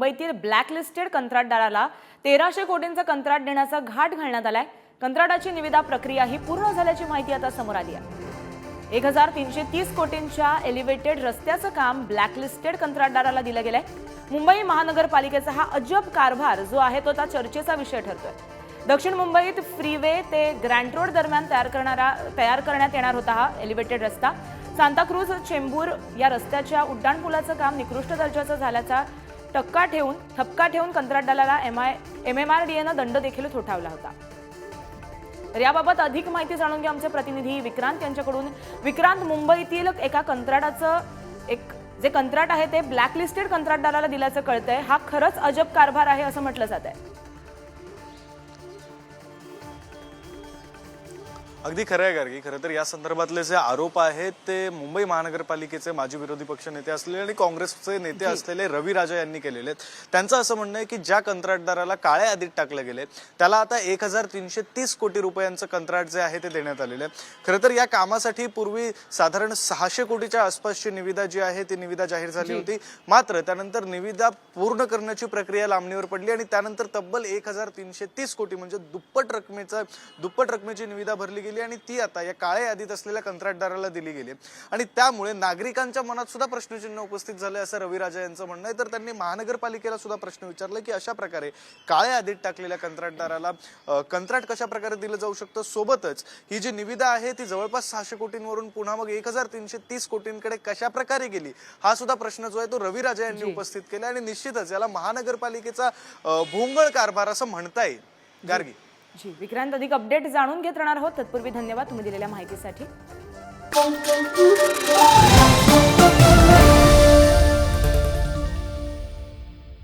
मुंबईतील ब्लॅकलिस्टेड कंत्राटदाराला तेराशे कोटींचा कंत्राट देण्याचा घाट घालण्यात आलाय. कंत्राटाची निविदा प्रक्रिया ही पूर्ण झाल्याची माहिती आता समोर आली आहे. एक हजार तीनशे तीस कोटींच्या एलिव्हेटेड रस्त्याचं काम ब्लॅकलिस्टेड कंत्राटदाराला दिलं गेलंय. मुंबई महानगरपालिकेचा हा अजब कारभार जो आहे तो आता चर्चेचा विषय ठरतोय. दक्षिण मुंबईत फ्रीवे ते ग्रँड रोड दरम्यान तयार करणारा तयार करण्यात येणार होता हा एलिव्हेटेड रस्ता. सांताक्रूज चेंबूर या रस्त्याच्या उड्डाणपुलाचं काम निकृष्ट दर्जाचं झाल्याचा टक्का ठेवून थपका ठेवून कंत्राटदाराला M I M M R D एनं दंड देखील ठोठावला होता. तर याबाबत अधिक माहिती जाणून घ्या आमचे प्रतिनिधी विक्रांत यांच्याकडून. विक्रांत मुंबईतील एका कंत्राटाचं एक जे कंत्राट आहे ते ब्लॅकलिस्टेड कंत्राटदाराला दिल्याचं कळतंय. हा खरंच अजब कारभार आहे असं म्हटलं जात आहे अगदी खरं आहे गार्गी. खरं तर या संदर्भातले जे आरोप आहेत ते मुंबई महानगरपालिकेचे माजी विरोधी पक्ष नेते असलेले आणि काँग्रेसचे नेते असलेले रवी राजा यांनी केलेले आहेत. त्यांचं असं म्हणणं आहे की ज्या कंत्राटदाराला काळ्या यादीत टाकलं गेले त्याला आता एक हजार तीनशे तीस कोटी रुपयांचं कंत्राट जे आहे ते देण्यात आलेलं आहे. खरं तर या कामासाठी पूर्वी साधारण सहाशे कोटीच्या आसपासची निविदा जी आहे ती निविदा जाहीर झाली होती. मात्र त्यानंतर निविदा पूर्ण करण्याची प्रक्रिया लांबणीवर पडली आणि त्यानंतर तब्बल एक हजार तीनशे तीस कोटी म्हणजे दुप्पट रकमेचा दुप्पट रकमेची निविदा भरली गेली. आणि ती आता या काळ्या यादीत असलेल्या कंत्राटदाराला दिली गेली. आणि त्यामुळे नागरिकांच्या मनात सुद्धा प्रश्नचिन्ह उपस्थित झाले असं रवी राजा यांचं म्हणणं आहे. तर त्यांनी महानगरपालिकेला सुद्धा प्रश्न विचारला की अशा प्रकारे काळ्या यादीत टाकलेल्या कंत्राटदाराला कंत्राट कशा प्रकारे दिलं जाऊ शकतं? सोबतच ही जी निविदा आहे ती जवळपास सहाशे कोटींवरून पुन्हा मग एक हजार तीनशे तीस कोटींकडे कशा प्रकारे गेली? हा सुद्धा प्रश्न जो आहे तो रवी राजा यांनी उपस्थित केला. आणि निश्चितच याला महानगरपालिकेचा भोंगळ कारभार असं म्हणता येईल गार्गी. जी विक्रांत अधिक अपडेट जाणून घेत राहणार आहोत. तत्पूर्वी धन्यवाद तुम्ही दिलेल्या माहितीसाठी.